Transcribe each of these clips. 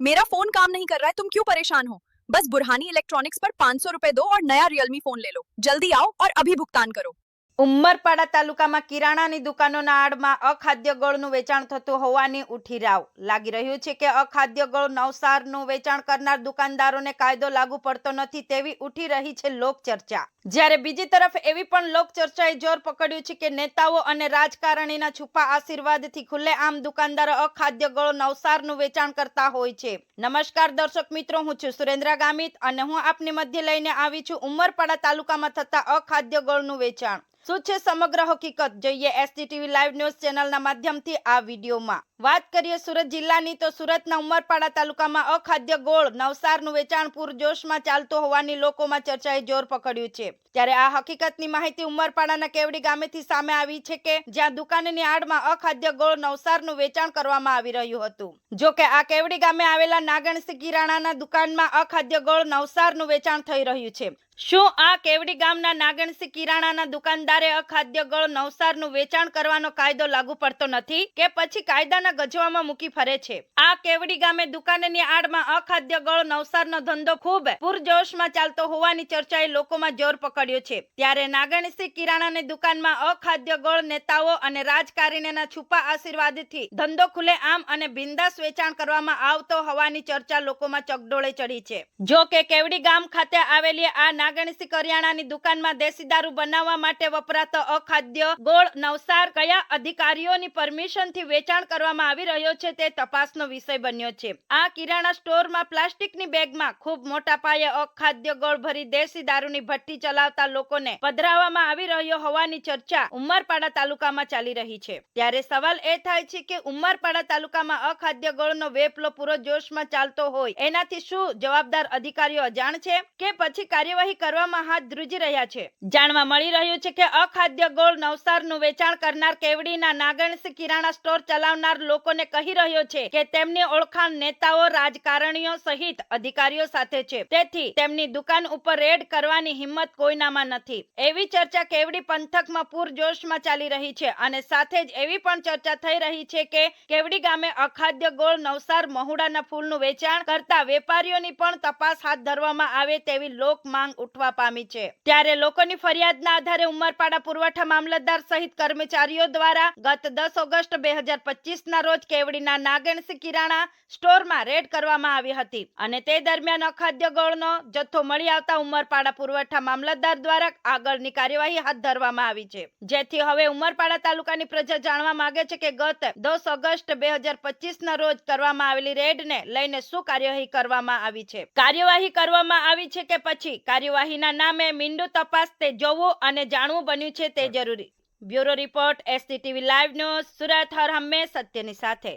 मेरा फोन काम नहीं कर रहा है तुम क्यों परेशान हो बस बुरहानी इलेक्ट्रॉनिक्स पर 500 रुपए दो और नया रियलमी फोन ले लो जल्दी आओ और अभी भुगतान करो ઉમરપાડા તાલુકામાં કિરાણાની દુકાનોના આડમાં અખાદ્ય ગળનું વેચાણ થતું હોવાની ઉઠી રાવ. લાગી રહ્યું છે કે અખાદ્ય ગળ નવસારનું વેચાણ કરનાર દુકાનદારોને કાયદો લાગુ પડતો નથી તેવી ઉઠી રહી છે લોકચર્ચા. જ્યારે બીજી તરફ એવી પણ લોકચર્ચાએ જોર પકડ્યું છે કે નેતાઓ અને રાજકારણીના છુપા આશીર્વાદથી ખુલ્લેઆમ દુકાનદારો અખાદ્ય ગળો નવસારનું વેચાણ કરતા હોય છે. નમસ્કાર દર્શક મિત્રો, હું છું સુરેન્દ્ર ગામિત અને હું આપની મધ્ય લઈને આવી છું ઉમરપાડા તાલુકામાં થતા અખાદ્ય ગળનું વેચાણ. શું છે સમગ્ર હકીકત? જોઈએ એસટીટીવી લાઈવ ન્યૂઝ ચેનલના માધ્યમથી આ વિડીયોમાં. વાત કરીએ સુરત જિલ્લાની તો સુરતના ઉમરપાડા તાલુકામાં અખાદ્ય ગોળ નવસારનું વેચાણ પૂરજોશમાં ચાલતું હોવાની લોકોમાં ચર્ચાએ જોર પકડ્યું છે. ત્યારે આ હકીકતની માહિતી ઉમરપાડાના કેવડી ગામેથી સામે આવી છે કે જ્યાં દુકાનની આડમાં અખાદ્ય ગોળ નવસારનું વેચાણ કરવામાં આવી રહ્યું હતું. જો કે આ કેવડી ગામે આવેલા નાગણસિંહ કિરાણાના દુકાનમાં અખાદ્ય ગોળ નવસારનું વેચાણ થઈ રહ્યું છે. શું આ કેવડી ગામના નાગણસિંહ કિરાણાના દુકાનદારે અખાદ્ય ગોળ નવસારનું વેચાણ કરવાનો કાયદો લાગુ પડતો નથી કે પછી કાયદાના ગજવામાં મૂકી ફરે છે? આ કેવડી ગામે દુકાનની આડમાં અખાદ્ય ગોળ નવસારનો ધંધો ખૂબ પૂરજોશમાં ચાલતો હોવાની ચર્ચાએ લોકોમાં જોર પકડ્યો છે. ત્યારે નાગણસિંહ કિરાણાની દુકાનમાં અખાદ્ય ગોળ નેતાઓ અને રાજકારણીના છુપા આશીર્વાદથી ધંધો ખુલે આમ અને બિંદાસ વેચાણ કરવામાં આવતો હોવાની ચર્ચા લોકોમાં ચકડોળે ચડી છે. જો કે કેવડી ગામ ખાતે આવેલી આ નાગણસિંહ કરિયાણાની દુકાનમાં દેશી દારૂ બનાવવા માટે વપરાતો અખાદ્ય ગોળ નવસાર કયા અધિકારીઓની પરમિશનથી વેચાણ કરવામાં આવી રહ્યો છે તે તપાસનો વિષય બન્યો છે. આ કિરાણા સ્ટોરમાં પ્લાસ્ટિકની બેગમાં ખૂબ મોટા પાયે અખાદ્ય ગોળ ભરી દેશી દારૂની ભઠ્ઠી ચલાવતા લોકોને પધરાવવામાં આવી રહ્યો હોવાની ચર્ચા ઉમરપાડા તાલુકામાં ચાલી રહી છે. ત્યારે સવાલ એ થાય છે કે ઉમરપાડા તાલુકામાં અખાદ્ય ગોળનો વેપલો પૂરો જોશમાં ચાલતો હોય, એનાથી શું જવાબદાર અધિકારીઓ અજાણ છે કે પછી કાર્યવાહી કરવામાં હાથ ધ્રુજી રહ્યા છે? જાણવા મળી રહ્યું છે કે અખાદ્ય ગોળ નવસારનું વેચાણ કરનાર કેવડીના નાગણસી કિરાણા સ્ટોર ચલાવનાર લોકોને કહી રહ્યો છે કે તેમની ઓળખાણ નેતાઓ, રાજકારણીઓ સહિત અધિકારીઓ સાથે છે. તેથી તેમની દુકાન ઉપર રેડ કરવાની હિંમત કોઈનામાં નથી. એવી ચર્ચા કેવડી પંથકમાં પૂરજોશમાં ચાલી રહી છે અને સાથે જ એવી પણ ચર્ચા થઈ રહી છે કે કેવડી ગામે અખાદ્ય ગોળ નવસાર મહુડાના ફૂલનું વેચાણ કરતા વેપારીઓની પણ તપાસ હાથ ધરવામાં આવે તેવી લોક માંગ ઉઠવા પામી છે. ત્યારે લોકોની ફરિયાદના આધારે ઉમરપાડા પુરવઠા મામલતદાર સહિત કર્મચારીઓ દ્વારા ગત દસ ઓગસ્ટ બે હજાર પચીસ ના રોજ કેવડીના નાગણસિંહ કિરાણા સ્ટોરમાં રેડ કરવામાં આવી હતી અને તે દરમિયાન અખાદ્ય ગોળનો જથ્થો મળી આવતા ઉમરપાડા પુરવઠા મામલતદાર દ્વારા આગળની કાર્યવાહી હાથ ધરવામાં આવી છે જેથી હવે ઉમરપાડા તાલુકાની પ્રજા જાણવા માંગે છે કે ગત દસ ઓગસ્ટ બે હજાર પચીસ ના રોજ કરવામાં આવેલી રેડને લઈને શું કાર્યવાહી કરવામાં આવી છે કાર્યવાહી કરવામાં આવી છે કે પછી કાર્યવાહીના નામે મીંડુ તપાસ તે જોવું અને જાણવું બન્યું છે તે જરૂરી bureau report STTV live news Surat હર હંમેશ સત્યની સાથે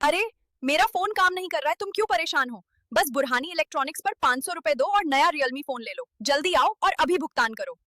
अरे मेरा फोन काम नहीं कर रहा है तुम क्यों परेशान हो बस बुरहानी इलेक्ट्रॉनिक्स पर 500 रुपए दो और नया रियलमी फोन ले लो जल्दी आओ और अभी भुगतान करो